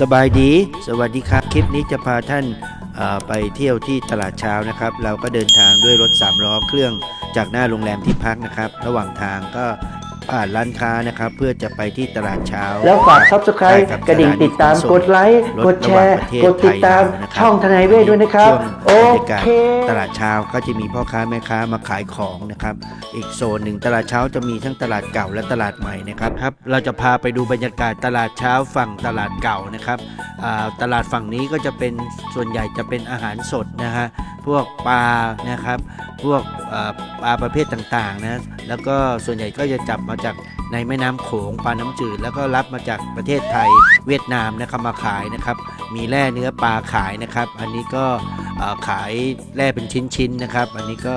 สบายดี สวัสดีครับ คลิปนี้จะพาท่านไปเที่ยวที่ตลาดเช้านะครับ เราก็เดินทางด้วยรถสามล้อเครื่องจากหน้าโรงแรมที่พักนะครับ ระหว่างทางก็ ผ่านร้านค้านะครับเพื่อจะไปที่ตลาดเช้า แล้วฝาก subscribe ใช่ครับกระดิ่งติดตามสถานีขนส่งกดไลค์รถกดแชร์ระหว่างประเทศกดติดตามไทยลาวนะครับช่องทนายเวทด้วยนะครับ โอช่วงบรรยากาศเคตลาดเช้าก็จะมีพ่อค้าแม่ค้ามาขายของนะครับ อีกโซนหนึ่งตลาดเช้าจะมีทั้งตลาดเก่าและตลาดใหม่นะครับครับเราจะพาไปดูบรรยากาศตลาดเช้าฝั่งตลาดเก่านะครับอ่าตลาดฝั่งนี้ก็จะเป็นส่วนใหญ่จะเป็นอาหารสดนะฮะพวกปลานะครับ พวกเอ่อ ปลาประเภทต่างๆนะแล้วก็ส่วนใหญ่ก็จะจับมาจากในแม่น้ำโขงปลาน้ำจืด แล้วก็รับมาจากประเทศไทยเวียดนามนะครับมาขายนะครับ มีแร่เนื้อปลาขายนะครับ อันนี้ก็ขายแร่เป็นชิ้นๆนะครับ อันนี้ก็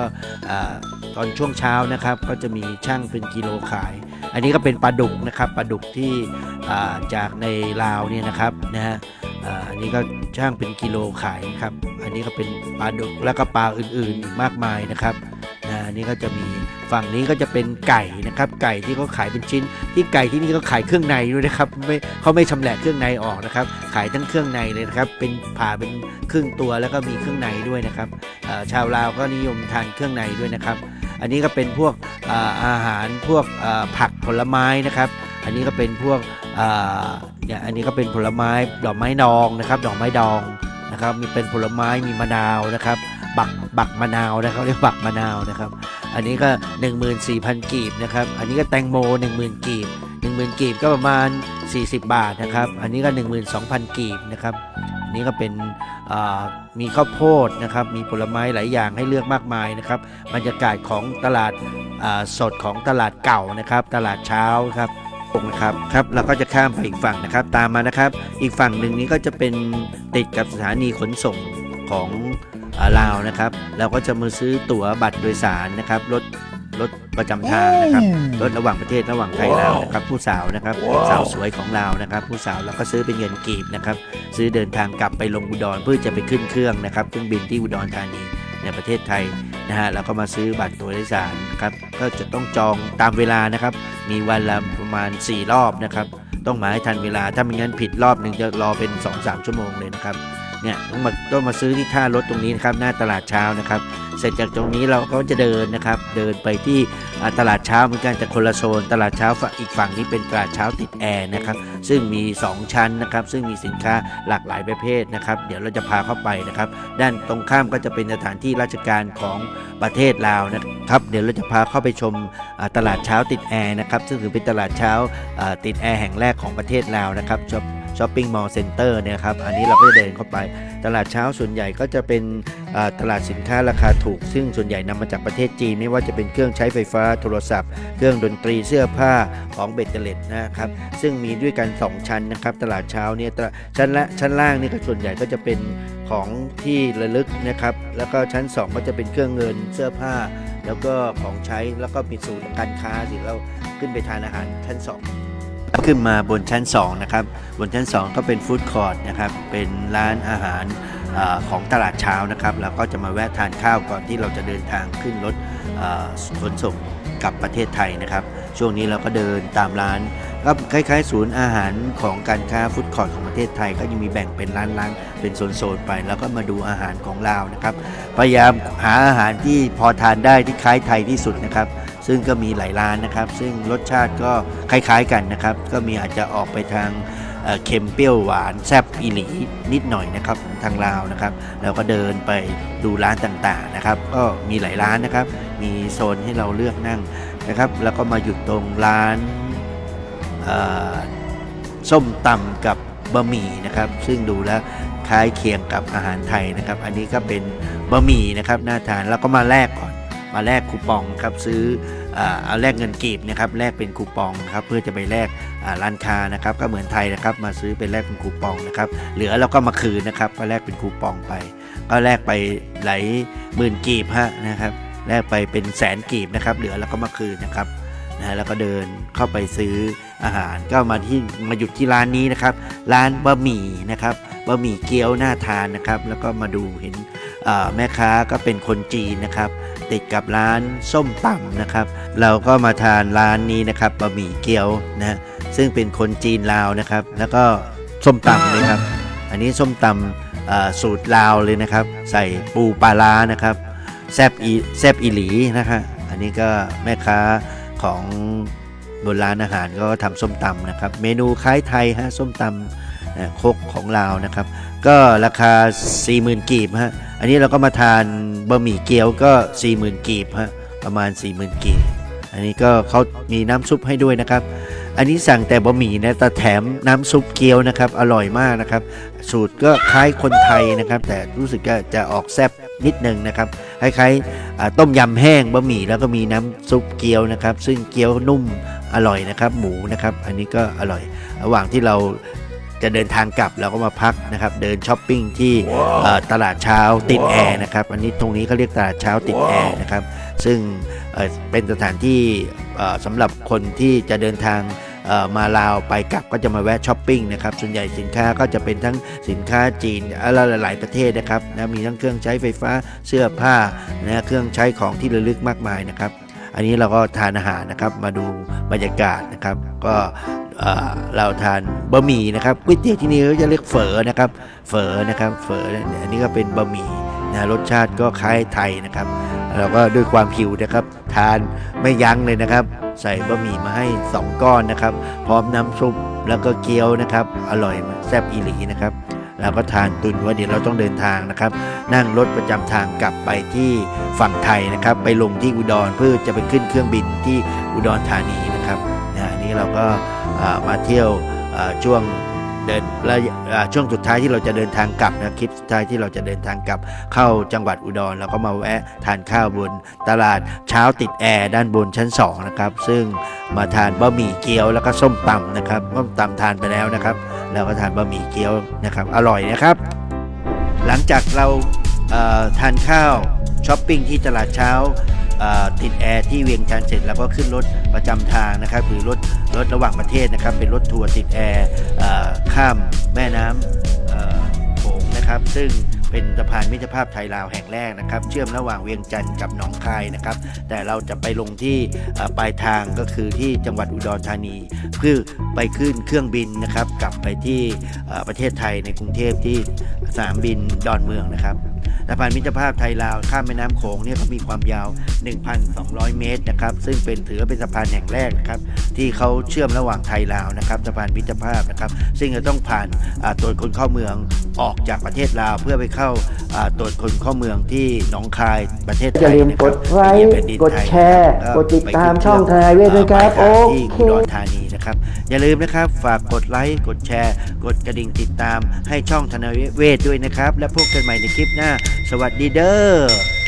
ตอนช่วงเช้านะครับ ก็จะมีช่างเป็นกิโลขาย อันนี้ก็เป็นปลาดุกนะครับปลาดุกที่จากในลาวเนี่ยนะครับนะฮะอันนี้ก็ช่างเป็นกิโลขายครับ อันนี้ก็เป็นปลาดุกแล้วก็ปลาอื่นๆอีกมากมายนะครับันนี้ก็จะมีฝั่งนี้ก็จะเป็นไก่นะครับ ไก่ที่เขาขายเป็นชิ้น ที่ไก่ที่นี่ก็ขายเครื่องในด้วยนะครับไม่เขาไม่ชำแหละเครื่องในออกนะครับ ขายทั้งเครื่องในเลยนะครับ เป็นผ่าเป็นครึ่งตัวแล้วก็มีเครื่องในด้วยนะครับชาวลาวก็นิยมทานเครื่องในด้วยนะครับ อันนี้ก็เป็นพวกอาอาหารพวกผักผลไม้นะครับ อันนี้ก็เป็นพวกเนี่ยอันนี้ก็เป็นผลไม้ดอกไม้ดองนะครับ ดอกไม้ดองนะครับ มีเป็นผลไม้มีมะนาวนะครับ บักบักมะนาวนะครับเรียกบักมะนาวนะครับ อันนี้ก็ 14,000 กีบนะครับ อันนี้ก็แตงโม 10,000 กีบ 10,000 กีบก็ประมาณ 40 บาทนะครับ อันนี้ก็ 12,000 กีบนะครับอันนี้ก็เป็นมีข้าวโพดนะครับ มีผลไม้หลายอย่างให้เลือกมากมายนะครับ บรรยากาศของตลาดาสดของตลาดเก่านะครับ ตลาดเช้าครับนะครับครับเราก็จะข้ามไปอีกฝั่งนะครับ ตามมานะครับ อีกฝั่งหนึ่งนี้ก็จะเป็นติดกับสถานีขนส่งของ ลาวนะครับ เราก็จะมาซื้อตั๋วบัตรโดยสารนะครับรถรถประจำทางนะครับรถระหว่างประเทศระหว่างไทยลาวนะครับ ผู้สาวนะครับสาวสวยของเรานะครับ ผู้สาวเราก็ซื้อเป็นเงินกีบนะครับ ซื้อเดินทางกลับไปลงอุดรเพื่อจะไปขึ้นเครื่องนะครับเครื่องบินที่อุดรธานีในประเทศไทยนะฮะแล้วก็มาซื้อบัตรตัวโดยสารนะครับก็จะต้องจองตามเวลานะครับ มีวันละประมาณ 4 รอบนะครับ ต้องมาให้ทันเวลาถ้าไม่งั้นผิดรอบหนึ่งจะรอเป็น 2-3 ชั่วโมงเลยนะครับ เนี่ยต้องมาต้องมาซื้อที่ท่ารถตรงนี้นะครับหน้าตลาดเช้านะครับ เสร็จจากตรงนี้เราก็จะเดินนะครับ เดินไปที่ตลาดเช้าเหมือนกันแต่คนละโซน ตลาดเช้าฝั่งอีกฝั่งนี้เป็นตลาดเช้าติดแอร์นะครับ ซึ่งมี 2 ชั้นนะครับ ซึ่งมีสินค้าหลากหลายประเภทนะครับ เดี๋ยวเราจะพาเข้าไปนะครับ ด้านตรงข้ามก็จะเป็นสถานที่ราชการของประเทศลาวนะครับ เดี๋ยวเราจะพาเข้าไปชมตลาดเช้าติดแอร์นะครับ ซึ่งถือเป็นตลาดเช้าติดแอร์แห่งแรกของประเทศลาวนะครับ ช้อปปิ้งมอลล์เซ็นเตอร์เนี่ยครับ อันนี้เราก็จะเดินเข้าไป ตลาดเช้าส่วนใหญ่ก็จะเป็นตลาดสินค้าราคาถูก ซึ่งส่วนใหญ่นำมาจากประเทศจีน ไม่ว่าจะเป็นเครื่องใช้ไฟฟ้าโทรศัพท์ เครื่องดนตรีเสื้อผ้าของเบตเตเลตนะครับ ซึ่งมีด้วยกัน 2 ชั้นนะครับ ตลาดเช้าเนี่ยชั้นละชั้นล่างนี่ก็ส่วนใหญ่ก็จะเป็นของที่ระลึกนะครับ แล้วก็ชั้น 2 ก็จะเป็นเครื่องเงินเสื้อผ้า แล้วก็ของใช้แล้วก็มีศูนย์การค้าสิเราขึ้นไปทานอาหารชั้น 2 ขึ้นมาบนชั้น 2 นะครับ บนชั้น 2 ก็เป็นฟู้ดคอร์ทนะครับ เป็นร้านอาหารอของตลาดเช้านะครับเราก็จะมาแวะทานข้าวก่อนที่เราจะเดินทางขึ้นรถขนส่งกลับประเทศไทยนะครับ ช่วงนี้เราก็เดินตามร้านก็คล้ายๆ ศูนย์อาหารของการค้าฟู้ดคอร์ทของประเทศไทย ก็ยังมีแบ่งเป็นร้านๆเป็นโซนๆไป แล้วก็มาดูอาหารของลานะครับ พยายามหาอาหารที่พอทานได้ที่คล้ายไทยที่สุดนะครับ ซึ่งก็มีหลายร้านนะครับ ซึ่งรสชาติก็คล้ายๆกันนะครับ ก็มีอาจจะออกไปทางเเค็มเปรี้ยวหวานแซ่บอีหลีนิดหน่อยนะครับทางลาวนะครับแล้วก็เดินไปดูร้านต่างๆนะครับ ก็มีหลายร้านนะครับ มีโซนให้เราเลือกนั่งนะครับ แล้วก็มาหยุดตรงร้านส้มตำกับบะหมี่นะครับ ซึ่งดูแล้วคล้ายเคียงกับอาหารไทยนะครับ อันนี้ก็เป็นบะหมี่นะครับน่าทานแล้วก็มาแลกก่อน มาแลกคูปองครับซื้อเอาแลกเงินกีบนะครับแลกเป็นคูปองครับเพื่อจะไปแลกร้านค้านะครับก็เหมือนไทยนะครับมาซื้อเป็นแลกเป็นคูปองนะครับเหลือเราก็มาคืนนะครับก็แลกเป็นคูปองไป ก็แลกไปหลายหมื่นกีบฮะนะครับแลกไปเป็นแสนกีบนะครับเหลือแล้วก็มาคืนนะครับนะแล้วก็เดินเข้าไปซื้ออาหารก็มาที่มาหยุดที่ร้านนี้นะครับ ร้านบะหมี่นะครับบะหมี่เกี๊ยวน่าทานนะครับ แล้วก็มาดูเห็น แม่ค้าก็เป็นคนจีนนะครับ ติดกับร้านส้มตำนะครับ เราก็มาทานร้านนี้นะครับบะหมี่เกี๊ยวนะซึ่งเป็นคนจีนลาวนะครับ แล้วก็ส้มตำเลยครับ อันนี้ส้มตำสูตรลาวเลยนะครับ ใส่ปูปลาร้านะครับแซบอีแซบอีหลีนะคะอันนี้ก็แม่ค้าของบนร้านอาหารก็ทำส้มตำนะครับ เมนูคล้ายไทยฮะส้มตำนะคกของลาวนะครับ ก็ราคา 40,000 กีบฮะ อันนี้เราก็มาทานบะหมี่เกี๊ยวก็ 40,000 กีบฮะ ประมาณ 40,000 กีบ อันนี้ก็เขามีน้ำซุปให้ด้วยนะครับ อันนี้สั่งแต่บะหมี่นะแต่แถมน้ำซุปเกี๊ยวนะครับ อร่อยมากนะครับ สูตรก็คล้ายคนไทยนะครับ แต่รู้สึกว่าจะออกแซ่บนิดนึงนะครับ คล้ายๆต้มยำแห้งบะหมี่แล้วก็มีน้ำซุปเกี๊ยวนะครับ ซึ่งเกี๊ยวนุ่มอร่อยนะครับ หมูนะครับ อันนี้ก็อร่อย ระหว่างที่เรา จะเดินทางกลับเราก็มาพักนะครับ เดินช้อปปิ้งที่เอ่อตลาดเช้าติดแอร์นะครับ อันนี้ตรงนี้เขาเรียกตลาดเช้าติดแอร์นะครับ ซึ่งเอ่อเป็นสถานที่เอ่อสำหรับคนที่จะเดินทางเอ่อมาลาวไปกลับก็จะมาแวะช้อปปิ้งนะครับส่วนใหญ่สินค้าก็จะเป็นทั้งสินค้าจีนอะไรหลายๆประเทศนะครับนะมีทั้งเครื่องใช้ไฟฟ้าเสื้อผ้านะเครื่องใช้ของที่ระลึกมากมายนะครับ อันนี้เราก็ทานอาหารนะครับมาดูบรรยากาศนะครับ ก็ เราทานบะหมี่นะครับก๋วยเตี๋ยวที่นี่เขาจะเรียกเฝอนะครับ เฝอนะครับเฝอเนี่ยอันนี้ก็เป็นบะหมี่นะรสชาติก็คล้ายไทยนะครับเราก็ด้วยความหิวนะครับ ทานไม่ยั้งเลยนะครับ ใส่บะหมี่มาให้ 2 ก้อนนะครับ พร้อมน้ำซุปแล้วก็เกี๊ยวนะครับ อร่อยแซ่บอีหลีนะครับเราก็ทานตุนว่าเดี๋ยวเราต้องเดินทางนะครับ นั่งรถประจำทางกลับไปที่ฝั่งไทยนะครับ ไปลงที่อุดรเพื่อจะไปขึ้นเครื่องบินที่อุดรธานีนะครับ เราก็มาเที่ยวช่วงเดินระยะช่วงสุดท้ายที่เราจะเดินทางกลับนะคลิปสุดท้ายที่เราจะเดินทางกลับเข้าจังหวัดอุดรเราก็มาแวะทานข้าวบนตลาดเช้าติดแอร์ด้านบนชั้น2นะครับซึ่งมาทานบะหมี่เกี๊ยวแล้วก็ส้มตำนะครับส้มตำทานไปแล้วนะครับแล้วก็ทานบะหมี่เกี๊ยวนะครับอร่อยนะครับ หลังจากเราทานข้าวช้อปปิ้งที่ตลาดเช้า ติดแอร์ที่เวียงจันทร์เสร็จแล้วก็ขึ้นรถประจำทางนะครับ หรือรถรถระหว่างประเทศนะครับ เป็นรถทัวร์ติดแอร์ข้ามแม่น้ำโขงนะครับ ซึ่งเป็นสะพานมิตรภาพไทยลาวแห่งแรกนะครับ เชื่อมระหว่างเวียงจันทร์กับหนองคายนะครับ แต่เราจะไปลงที่ปลายทางก็คือที่จังหวัดอุดรธานี เพื่อไปขึ้นเครื่องบินนะครับ กลับไปที่ประเทศไทยในกรุงเทพที่สนามบินดอนเมืองนะครับ สะพานมิตรภาพไทยลาวข้ามแม่น้ำโขงเนี่ยเขามีความยาว 1,200 เมตรนะครับซึ่งเป็นถือว่าเป็นสะพานแห่งแรกนะครับที่เขาเชื่อมระหว่างไทยลาวนะครับสะพานมิตรภาพนะครับ ซึ่งจะต้องผ่านอ่าตรวจคนเข้าเมืองออกจากประเทศลาวเพื่อไปเข้าอ่าตรวจคนเข้าเมืองที่หนองคายประเทศไทอย่ายลืมนะกครับดไลค์เป็นแผ่นดินกดไทยแชร์นะครับกดติดตามไปขึ้นช่องทนายเวทด้วยครับเอ่อปลายทางที่โอเคอุดรธานีนะครับ อย่าลืมนะครับฝากกดไลค์กดแชร์ กดกระดิ่งติดตามให้ช่องทนายเวทด้วยนะครับ และพบกันใหม่ในคลิปหน้าสวัสดีเด้อ